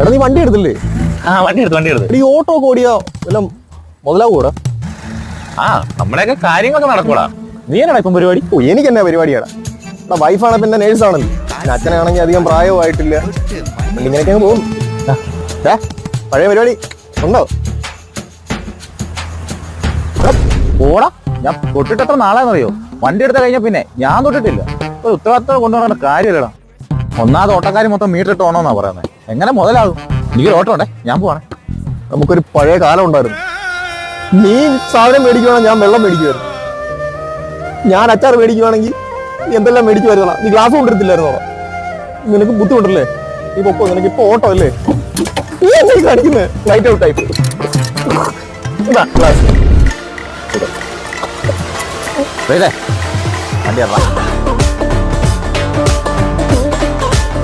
എടാ നീ വണ്ടി എടുത്തില്ലേ? ആ വണ്ടി എടുത്ത് വണ്ടി എടുത്ത്. എടാ ഈ ഓട്ടോ ഓടിയോ എല്ലാം വല്ലതും മുതലാവൂടാ? ആ നമ്മളെയൊക്കെ കാര്യങ്ങളൊക്കെ നടക്കൂടാ. നീ എന്നാ ഇപ്പം പരിപാടി? ഓ എനിക്ക് എന്നാ പരിപാടിയാടാ. എടാ വൈഫാണ് പിന്നെ നേഴ്സ് ആണല്ലോ. പിന്നെ അച്ഛനാണെങ്കിൽ അധികം പ്രായമായിട്ടില്ല. ആയിട്ടില്ല ഇങ്ങനെയൊക്കെ അങ്ങ് പോകും പഴയ പരിപാടി. ഉണ്ടോ? ഓടാ ഞാൻ തൊട്ടിട്ട് എത്ര നാളാന്നറിയോ വണ്ടി എടുത്ത കഴിഞ്ഞ പിന്നെ ഞാൻ തൊട്ടിട്ടില്ല. ഒരു ഉത്തരവാദിത്തം കൊണ്ടുപോകേണ്ട കാര്യമില്ലടാ. ഒന്നാമത് ഓട്ടക്കാരി മൊത്തം മീറ്റർ ഇട്ട് ഓണമെന്നാ പറയുന്നത് എങ്ങനെ മുതലാകും? എനിക്കൊരു ഓട്ടം ഉണ്ടേ ഞാൻ പോവാണേ. നമുക്കൊരു പഴയ കാലം ഉണ്ടായിരുന്നു. നീ സാധനം മേടിക്കുവാണെങ്കിൽ ഞാൻ വെള്ളം മേടിക്കുമായിരുന്നു ഞാൻ അച്ചാർ മേടിക്കുവാണെങ്കിൽ നീ എന്തെല്ലാം വരുന്നതാ? നീ ഗ്ലാസ് കൊണ്ടിരുത്തില്ലായിരുന്നോ നിനക്ക് ബുദ്ധിമുട്ടല്ലേ? നീ പൊക്കോ നിനക്ക് ഇപ്പൊ ഓട്ടോ അല്ലേ? നീ എന്താ കാണിക്കുന്നത് ലൈറ്റ് ഔട്ട് ഗ്ലാസ് വണ്ടി